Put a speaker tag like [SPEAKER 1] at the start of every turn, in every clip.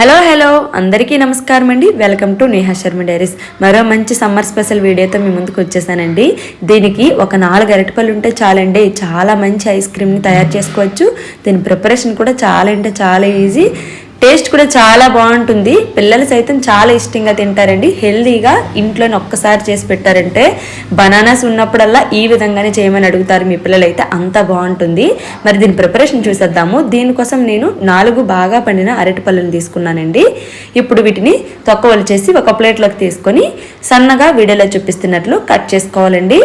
[SPEAKER 1] Hello hello అందరికీ నమస్కారం అండి. Welcome to Neha Sharma diaries. మరో మంచి సమ్మర్ స్పెషల్ వీడియోతో మీ ముందుకు వచ్చేసానండి. దీనికి ఒక నాలుగు అరటిపళ్ళు ఉంటే చాలండి. చాలా మంచి ఐస్ క్రీమ్ని తయారు చేసుకోవచ్చు. దీని ప్రిపరేషన్ కూడా చాలా అంటే చాలా ఈజీ. టేస్ట్ కూడా చాలా బాగుంటుంది. పిల్లలు సైతం చాలా ఇష్టంగా తింటారండి. హెల్దీగా ఇంట్లోనే ఒక్కసారి చేసి పెట్టారంటే బనానాస్ ఉన్నప్పుడల్లా ఈ విధంగానే చేయమని అడుగుతారు మీ పిల్లలు అయితే అంత బాగుంటుంది. మరి దీని ప్రిపరేషన్ చూసేద్దాము. దీనికోసం నేను నాలుగు బాగా పండిన అరటి పళ్ళను తీసుకున్నానండి. ఇప్పుడు వీటిని తొక్క చేసి ఒక ప్లేట్లోకి తీసుకొని సన్నగా వీడియోలో చూపిస్తున్నట్లు కట్ చేసుకోవాలండి.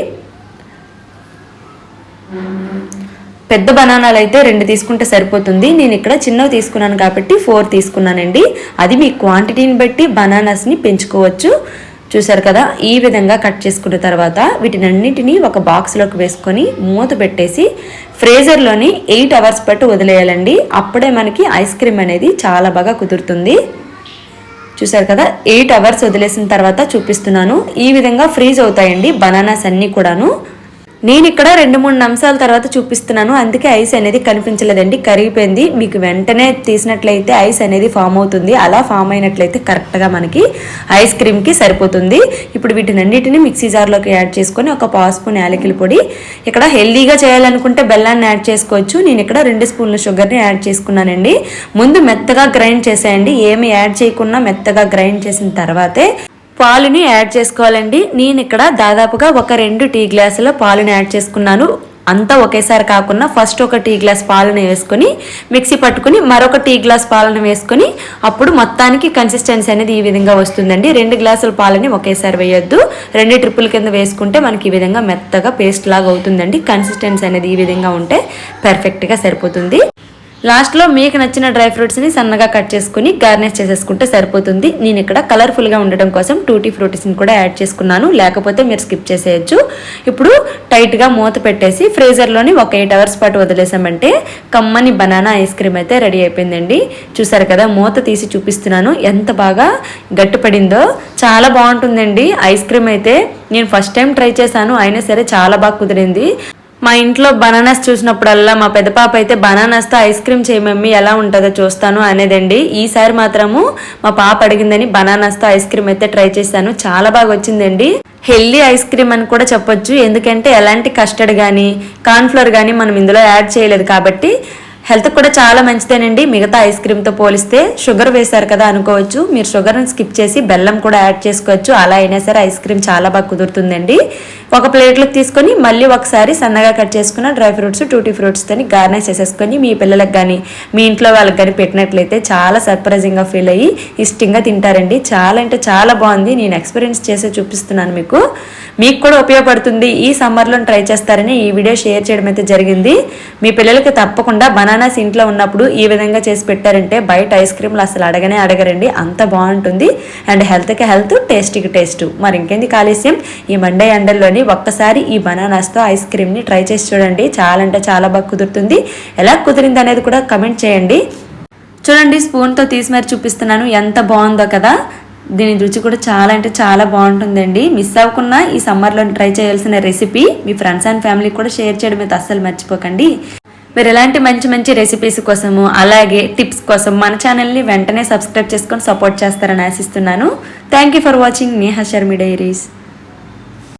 [SPEAKER 1] పెద్ద బనానాలు అయితే రెండు తీసుకుంటే సరిపోతుంది. నేను ఇక్కడ చిన్నవి తీసుకున్నాను కాబట్టి ఫోర్ తీసుకున్నానండి. అది మీ క్వాంటిటీని బట్టి బనానాస్ని పెంచుకోవచ్చు. చూసారు కదా ఈ విధంగా కట్ చేసుకున్న తర్వాత వీటినన్నిటినీ ఒక బాక్స్లోకి వేసుకొని మూత పెట్టేసి ఫ్రేజర్లోని ఎయిట్ అవర్స్ పట్టు వదిలేయాలండి. అప్పుడే మనకి ఐస్ క్రీమ్ అనేది చాలా బాగా కుదురుతుంది. చూసారు కదా ఎయిట్ అవర్స్ వదిలేసిన తర్వాత చూపిస్తున్నాను. ఈ విధంగా ఫ్రీజ్ అవుతాయండి బనానాస్ అన్నీ కూడాను. నేను ఇక్కడ రెండు మూడు నిమిషాల తర్వాత చూపిస్తున్నాను. అందుకే ఐస్ అనేది కనిపించలేదండి. కరిగిపోయింది. మీకు వెంటనే తీసినట్లయితే ఐస్ అనేది ఫామ్ అవుతుంది. అలా ఫామ్ అయినట్లయితే కరెక్ట్గా మనకి ఐస్ క్రీమ్కి సరిపోతుంది. ఇప్పుడు వీటినన్నిటిని మిక్సీ జార్లోకి యాడ్ చేసుకొని ఒక పావు స్పూన్ యాలకిల పొడి ఇక్కడ హెల్దీగా చేయాలనుకుంటే బెల్లాన్ని యాడ్ చేసుకోవచ్చు. నేను ఇక్కడ రెండు స్పూన్ల షుగర్ని యాడ్ చేసుకున్నానండి. ముందు మెత్తగా గ్రైండ్ చేసేయండి. ఏమి యాడ్ చేయకుండా మెత్తగా గ్రైండ్ చేసిన తర్వాతే పాలుని యాడ్ చేసుకోవాలండి. నేను ఇక్కడ దాదాపుగా ఒక రెండు టీ గ్లాసుల పాలుని యాడ్ చేసుకున్నాను. అంతా ఒకేసారి కాకుండా ఫస్ట్ ఒక టీ గ్లాస్ పాలను వేసుకొని మిక్సీ పట్టుకుని మరొక టీ గ్లాస్ పాలను వేసుకొని అప్పుడు మొత్తానికి కన్సిస్టెన్సీ అనేది ఈ విధంగా వస్తుందండి. రెండు గ్లాసుల పాలని ఒకేసారి వేయొద్దు. రెండు ట్రిప్పుల కింద వేసుకుంటే మనకి ఈ విధంగా మెత్తగా పేస్ట్ లాగా అవుతుందండి. కన్సిస్టెన్సీ అనేది ఈ విధంగా ఉంటే పర్ఫెక్ట్గా సరిపోతుంది. లాస్ట్లో మీకు నచ్చిన డ్రై ఫ్రూట్స్ని సన్నగా కట్ చేసుకుని గార్నిష్ చేసేసుకుంటే సరిపోతుంది. నేను ఇక్కడ కలర్ఫుల్గా ఉండడం కోసం టూటీ ఫ్రూటీస్ని కూడా యాడ్ చేసుకున్నాను. లేకపోతే మీరు స్కిప్ చేసేయచ్చు. ఇప్పుడు టైట్గా మూత పెట్టేసి ఫ్రీజర్లోని ఒక ఎయిట్ అవర్స్ పాటు వదిలేసామంటే కమ్మని బనానా ఐస్ క్రీమ్ అయితే రెడీ అయిపోయిందండి. చూసారు కదా మూత తీసి చూపిస్తున్నాను. ఎంత బాగా గట్టిపడిందో. చాలా బాగుంటుందండి ఐస్ క్రీమ్ అయితే. నేను ఫస్ట్ టైం ట్రై చేశాను. అయినా సరే చాలా బాగా కుదిరింది. మా ఇంట్లో బనానాస్ చూసినప్పుడల్లా మా పెద్ద పాప అయితే బనానాస్తో ఐస్ క్రీమ్ చేయమమ్మి ఎలా ఉంటుందో చూస్తాను అనేదండి. ఈసారి మాత్రము మా పాప అడిగిందని బనానాస్తో ఐస్ క్రీమ్ అయితే ట్రై చేశాను. చాలా బాగా వచ్చిందండి. హెల్దీ ఐస్ క్రీమ్ అని కూడా చెప్పొచ్చు. ఎందుకంటే ఎలాంటి కస్టర్డ్ కానీ కార్న్ఫ్లవర్ కానీ మనం ఇందులో యాడ్ చేయలేదు కాబట్టి హెల్త్ కూడా చాలా మంచిదేనండి. మిగతా ఐస్ క్రీమ్తో పోలిస్తే షుగర్ వేశారు కదా అనుకోవచ్చు. మీరు షుగర్ని స్కిప్ చేసి బెల్లం కూడా యాడ్ చేసుకోవచ్చు. అలా అయినా సరే ఐస్ క్రీమ్ చాలా బాగా కుదురుతుందండి. ఒక ప్లేట్లోకి తీసుకొని మళ్ళీ ఒకసారి సన్నగా కట్ చేసుకున్న డ్రై ఫ్రూట్స్ టూటీ ఫ్రూట్స్తో గార్నిష్ చేసేసుకొని మీ పిల్లలకు కానీ మీ ఇంట్లో వాళ్ళకి కానీ పెట్టినట్లయితే చాలా సర్ప్రైజింగ్గా ఫీల్ అయ్యి ఇష్టంగా తింటారండి. చాలా అంటే చాలా బాగుంది. నేను ఎక్స్పీరియన్స్ చేసే చూపిస్తున్నాను మీకు. మీకు కూడా ఉపయోగపడుతుంది. ఈ సమ్మర్లో ట్రై చేస్తారని ఈ వీడియో షేర్ చేయడం అయితే జరిగింది. మీ పిల్లలకి తప్పకుండా బనానాస్ ఇంట్లో ఉన్నప్పుడు ఈ విధంగా చేసి పెట్టారంటే బయట ఐస్ క్రీమ్లు అసలు అడగనే అడగరండి. అంత బాగుంటుంది. అండ్ హెల్త్కి హెల్త్ టేస్ట్కి టేస్ట్. మరి ఇంకేంది కాలుష్యం ఈ మండే ఎండల్లోని ఒక్కసారి ఈ బనానాస్తో ఐస్ క్రీమ్ని ట్రై చేసి చూడండి. చాలా అంటే చాలా బాగా కుదురుతుంది. ఎలా కుదిరింది అనేది కూడా కమెంట్ చేయండి. చూడండి స్పూన్తో తీసి మరి చూపిస్తున్నాను. ఎంత బాగుందో కదా. దీని రుచి కూడా చాలా అంటే చాలా బాగుంటుందండి. మిస్ అవ్వకుండా ఈ సమ్మర్లో ట్రై చేయాల్సిన రెసిపీ మీ ఫ్రెండ్స్ అండ్ ఫ్యామిలీకి కూడా షేర్ చేయడం అయితే అస్సలు మర్చిపోకండి. మీరు ఎలాంటి మంచి మంచి రెసిపీస్ కోసము అలాగే టిప్స్ కోసం మన ఛానల్ని వెంటనే సబ్స్క్రైబ్ చేసుకొని సపోర్ట్ చేస్తారని ఆశిస్తున్నాను. Thank you for watching Neha Sharma diaries